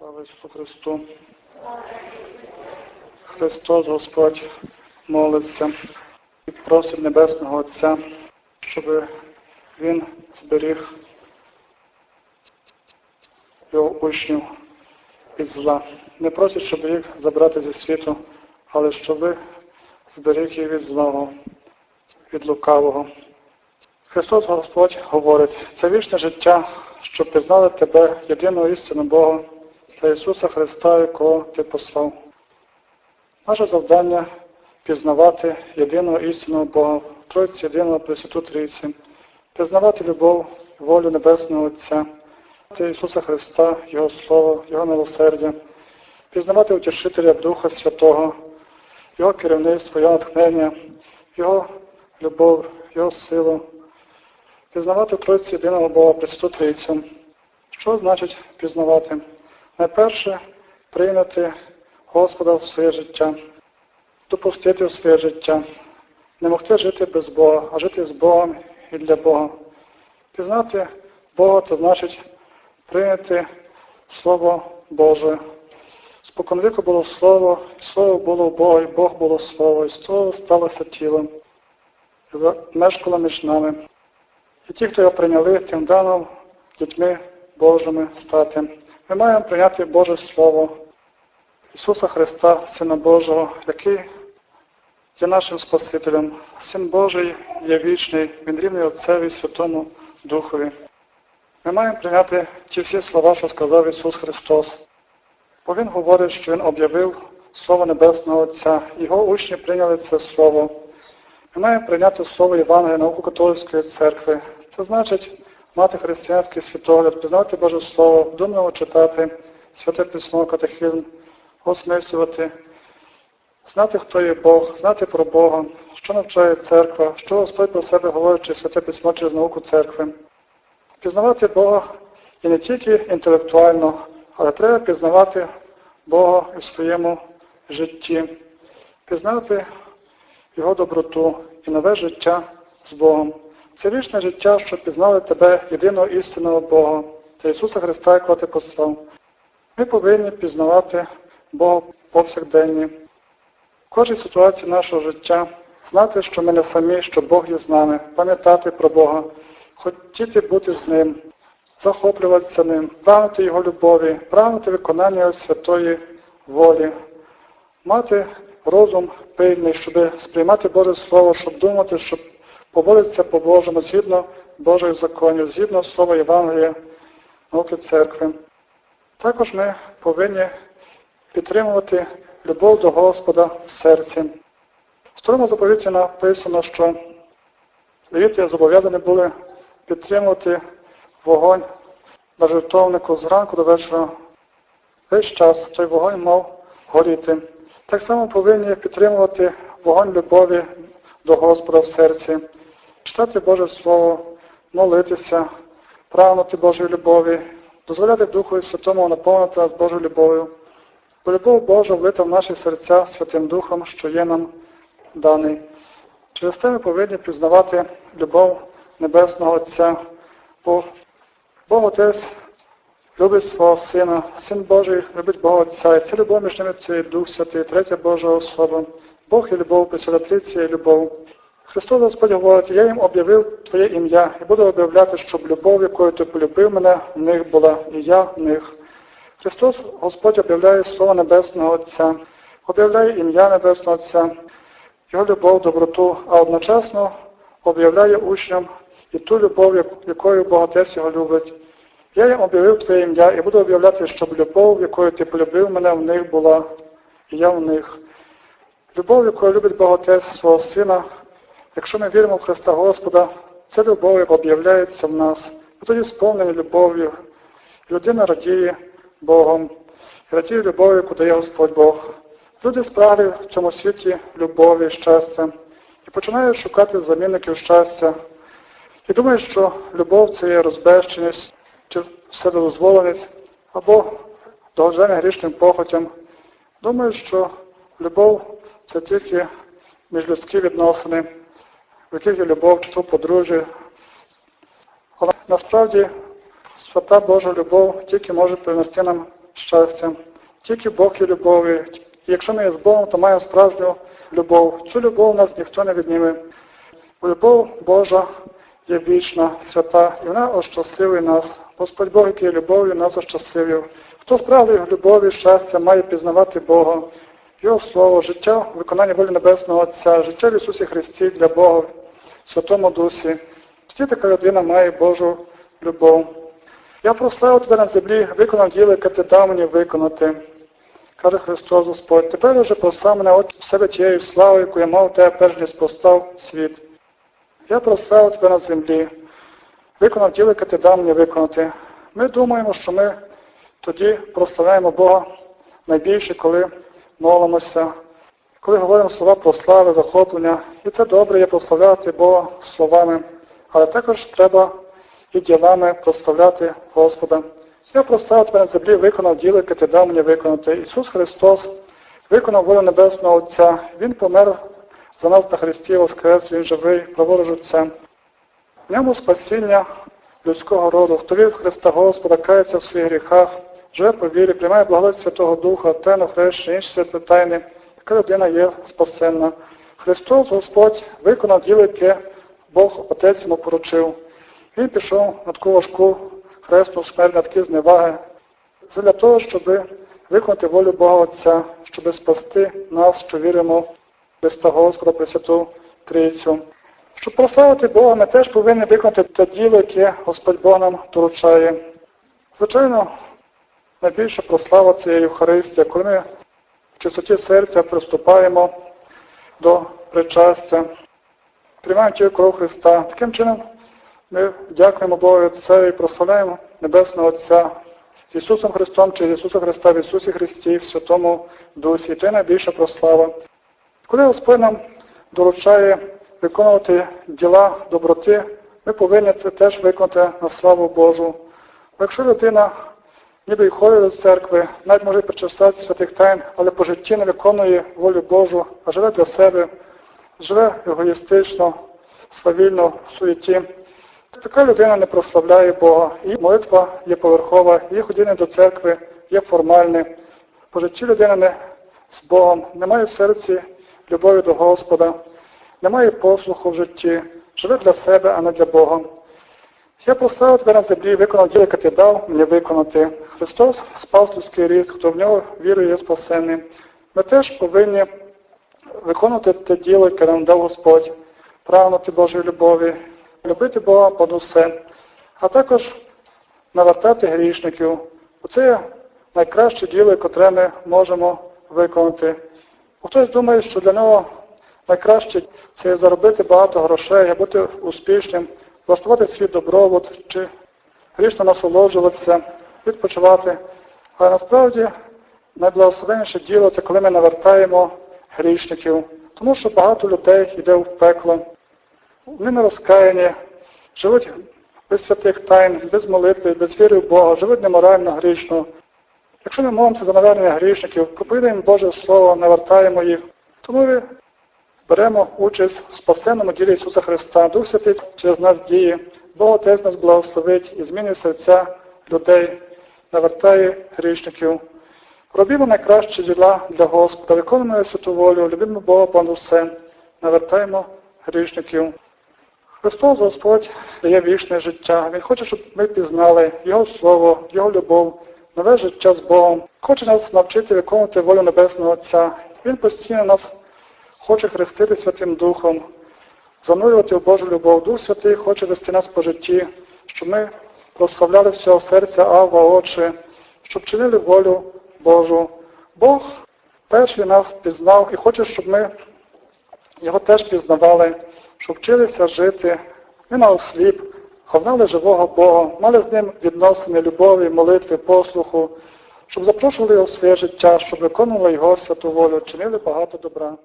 Слава Ісусу Христу. Христос Господь молиться і просить Небесного Отця, щоб Він зберіг його учнів від зла. Не просить, щоб їх забрати зі світу, але щоб зберіг їх від злого, від лукавого. Христос Господь говорить, це вічне життя, щоб пізнали тебе, єдиного істину Бога та Ісуса Христа, якого Ти послав. Наше завдання пізнавати єдиного істинного Бога, Тройці єдиного Пресвяту Трійці, пізнавати любов, волю Небесного Отця, Ісуса Христа, Його Слово, Його милосердя, пізнавати утішителя Духа Святого, Його керівництво, Його натхнення, Його любов, Його силу, пізнавати Тройці єдиного Бога Пресвяту Трійцю. Що значить пізнавати? Найперше прийняти Господа в своє життя, допустити в своє життя, не могти жити без Бога, а жити з Богом і для Бога. Пізнати Бога це значить прийняти Слово Боже. Споконвіку було Слово, і Слово було Бога, і Бог було Слово, і Слово сталося тілом, і мешкало між нами. І ті, хто його прийняли, тим дано дітьми Божими стати. Ми маємо прийняти Боже Слово Ісуса Христа, Сина Божого, який є нашим Спасителем. Син Божий є вічний, Він рівний Отцеві Святому Духові. Ми маємо прийняти ті всі слова, що сказав Ісус Христос. Бо Він говорить, що Він об'явив Слово Небесного Отця. Його учні прийняли це Слово. Ми маємо прийняти Слово Євангелія науку католицької церкви. Це значить мати християнський світогляд, пізнати Боже Слово, вдумливо читати святе письмо, катехізм, осмислювати, знати, хто є Бог, знати про Бога, що навчає церква, що Господь про себе говорить через святе письмо через науку церкви. Пізнавати Бога і не тільки інтелектуально, але треба пізнавати Бога у своєму житті, пізнати Його доброту і нове життя з Богом. Це вічне життя, що пізнали тебе, єдиного істинного Бога та Ісуса Христа, якого ти послав. Ми повинні пізнавати Бога повсякденні. В кожній ситуації нашого життя знати, що ми не самі, що Бог є з нами, пам'ятати про Бога, хотіти бути з Ним, захоплюватися Ним, прагнути Його любові, прагнути виконання святої волі, мати розум пильний, щоб сприймати Боже Слово, щоб думати, щоб поводитися по-божому, згідно Божих законів, згідно Слова Євангелія, науки церкви. Також ми повинні підтримувати любов до Господа в серці. В старому заповіті написано, що левіти зобов'язані були підтримувати вогонь на жертовнику зранку до вечора. Весь час той вогонь мав горіти. Так само повинні підтримувати вогонь любові до Господа в серці, читати Боже Слово, молитися, прагнути Божої любові, дозволяти Духу Святому наповнити нас Божою любов'ю. Бо любов Божа влита в наші серця Святим Духом, що є нам даний. Через те ми повинні пізнавати любов Небесного Отця, бо Бог Отець любить свого Сина, Син Божий любить Бога Отця, і це любов між ними це є Дух Святий, третя Божа особа. Бог є любов, Пресвятриці є любов. Христос Господь говорить, я їм об'явив Твоє ім'я і буду об'являти, щоб любов, якою ти полюбив мене, в них була, і я в них. Христос Господь об'являє Слово Небесного Отця, об'являє ім'я Небесного Отця, Його любов, доброту, а одночасно об'являє учням і ту любов, якою Бог Отець його любить. Я їм об'явив Твоє ім'я і буду об'являти, щоб любов, якою ти полюбив мене, в них була, і я в них. Любов, якою любить Бог Отець свого Сина, якщо ми віримо в Христа Господа, це любов, об'являється в нас. Ми тоді сповнені любов'ю. Людина радіє Богом, і радіє любов'ю, яку дає Господь Бог. Люди спрагли в цьому світі любові, щастя, і починають шукати замінників щастя. І думають, що любов це є розбещеність, чи вседозволеність, або догоджання грішним похотям. Думають, що любов це тільки міжлюдські відносини, є любов, чи подружжя. Але насправді свята Божа любов тільки може принести нам щастя. Тільки Бог є любов'ю. І якщо ми є з Богом, то маємо справжню любов. Цю любов нас ніхто не відніме. Любов Божа є вічна, свята, і вона ощасливить нас. Господь Бог, який є любов'ю, нас ощасливив. Хто справді любові щастя має пізнавати Бога, Його Слово, життя, виконання волі Небесного Отця, життя в Ісусі Христі для Бога, Святому Дусі. Тоді така людина має Божу любов. Я прославив тебе на землі, виконав діло, яке ти дав мені виконати. Каже Христос Господь, тепер уже прослав мене от себе тією славою, яку я мав тебе перш ніж постав світ. Я прославив тебе на землі, виконав діло, яке ти дав мені виконати. Ми думаємо, що ми тоді прославляємо Бога найбільше, коли молимося, коли говоримо слова про слави, захоплення. І це добре є прославляти Бога словами, але також треба і ділами прославляти Господа. Я прославив тебе на землі, виконав діло, яке ти дав мені виконати. Ісус Христос виконав волю Небесного Отця. Він помер за нас на Христі, Воскрес, Він живий, праворуч Отця. В ньому спасіння людського роду. Хто вірить в Христа Господа, кається в своїх гріхах, живе по вірі, приймає благодать Святого Духа, тайну хрещення, інші святі тайни, така людина є спасенна. Христос Господь виконав діло, яке Бог Отець йому поручив. Він пішов на таку важку хресну смерть, на такі зневаги, для того, щоб виконати волю Бога Отця, щоб спасти нас, що віримо в Христа Господа Пресвяту Трійцю. Щоб прославити Бога, ми теж повинні виконати те діло, яке Господь Бог нам доручає. Звичайно, найбільша прослава це Євхаристія, коли ми чистоті серця приступаємо до причастя, приймаємо тіло кров Христа. Таким чином ми дякуємо Богу Отцеві і прославляємо Небесного Отця з Ісусом Христом через Ісуса Христа в Ісусі Христі, в Святому Дусі. Це найбільша прослава. Коли Господь нам доручає виконувати діла доброти, ми повинні це теж виконати на славу Божу. Бо якщо людина ніби й ходить до церкви, навіть може причастатися святих тайн, але по житті не виконує волю Божу, а живе для себе, живе егоїстично, свавільно, в суєті, така людина не прославляє Бога. І молитва є поверхова, її ходіння до церкви є формальне. По житті людина не з Богом, немає в серці любові до Господа, немає послуху в житті, живе для себе, а не для Бога. Я поставив тебе на землі, виконав діло, яке ти дав мені виконати. Христос спас людський рід, хто в нього вірує, є спасений. Ми теж повинні виконувати те діло, яке нам дав Господь, прагнути Божої любові, любити Бога понад усе, а також навертати грішників. Оце найкраще діло, яке ми можемо виконати. Хтось думає, що для нього найкраще це заробити багато грошей, бути успішним, влаштувати свій добробут чи грішно насолоджуватися, відпочивати. Але насправді найблагословенніше діло це коли ми навертаємо грішників. Тому що багато людей йде в пекло. Вони не розкаяні, живуть без святих тайн, без молитви, без віри в Бога, живуть неморально, грішно. Якщо ми молимося за навернення грішників, проповідаємо Боже Слово, навертаємо їх, то ми беремо участь в спасенному ділі Ісуса Христа. Дух Святий через нас діє, Бог Отець нас благословить і змінює серця людей, навертає грішників. Робімо найкращі діла для Господа, виконуємо святу волю, любимо Бога понад усе, навертаємо грішників. Христос Господь дає вічне життя. Він хоче, щоб ми пізнали Його Слово, Його любов, нове життя з Богом. Хоче нас навчити виконувати волю Небесного Отця. Він постійно нас хоче хрестити Святим Духом, занурювати в Божу любов. Дух Святий хоче вести нас по житті, щоб ми прославляли всього серця, Авва, Отче, щоб чинили волю Божу. Бог перший нас пізнав і хоче, щоб ми його теж пізнавали, щоб вчилися жити, не на осліп, а знали живого Бога, мали з ним відносини, любові, молитви, послуху, щоб запрошували його в своє життя, щоб виконували його святу волю, чинили багато добра.